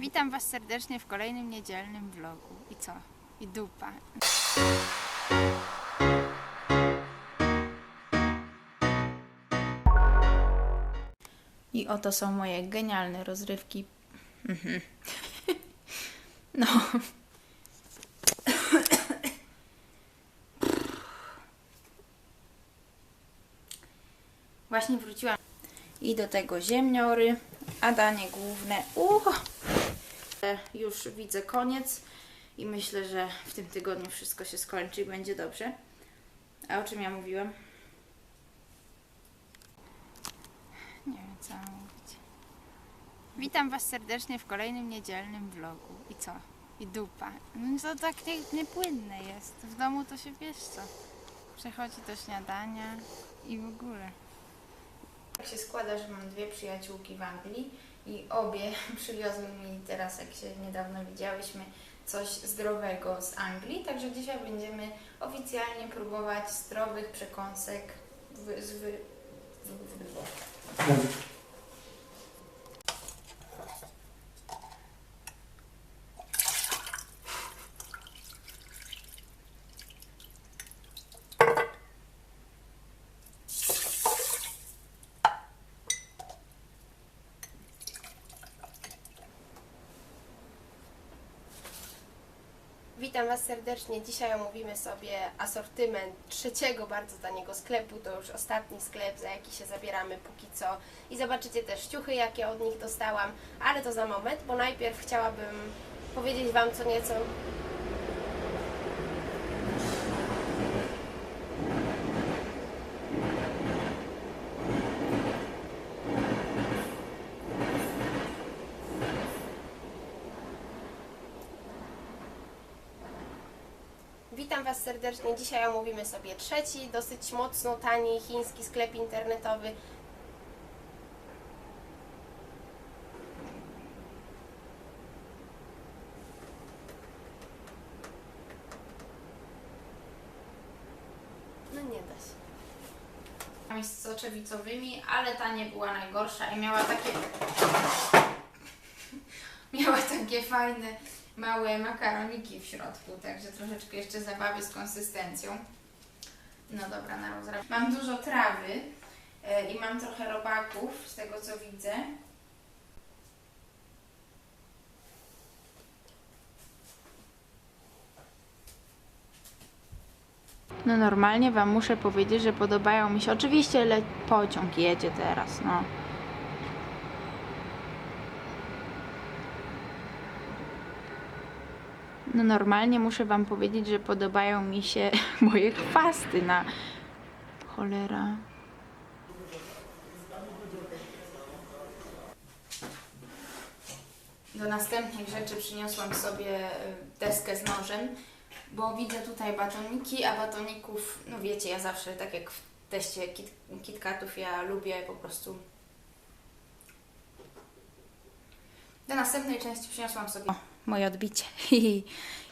Witam Was serdecznie w kolejnym niedzielnym vlogu. I co? I dupa. I oto są moje genialne rozrywki. Mhm. No. Właśnie wróciłam. I do tego ziemniory, a danie główne. Uch. Już widzę koniec i myślę, że w tym tygodniu wszystko się skończy i będzie dobrze. A o czym ja mówiłam? Nie wiem, co mam mówić. Witam Was serdecznie w kolejnym niedzielnym vlogu. I co? I dupa. No to tak nie, niepłynne jest. W domu to się wiesz co. Przechodzi do śniadania i w ogóle. Tak się składa, że mam dwie przyjaciółki w Anglii i obie przywiozły mi teraz, jak się niedawno widziałyśmy, coś zdrowego z Anglii. Także dzisiaj będziemy oficjalnie próbować zdrowych przekąsek z wy, Witam Was serdecznie. Dzisiaj omówimy sobie asortyment trzeciego bardzo taniego sklepu. To już ostatni sklep, za jaki się zabieramy póki co. I zobaczycie też ciuchy, jakie od nich dostałam, ale to za moment, bo najpierw chciałabym powiedzieć Wam co nieco. Witam Was serdecznie. Dzisiaj omówimy sobie trzeci, dosyć mocno tani chiński sklep internetowy. No nie da się. z soczewicowymi, ale ta nie była najgorsza i miała takie miała takie fajne małe makaroniki w środku, także troszeczkę jeszcze zabawy z konsystencją. No dobra, na rozrab. Mam dużo trawy e, i mam trochę robaków z tego co widzę. No normalnie Wam muszę powiedzieć, że podobają mi się. Oczywiście le- pociąg jedzie teraz, no. No normalnie muszę Wam powiedzieć, że podobają mi się moje chwasty na cholera. Do następnych rzeczy przyniosłam sobie y, deskę z nożem, bo widzę tutaj batoniki, a batoników, no wiecie, ja zawsze tak jak w teście kit, KitKatów, ja lubię po prostu. Do następnej części przyniosłam sobie moje odbicie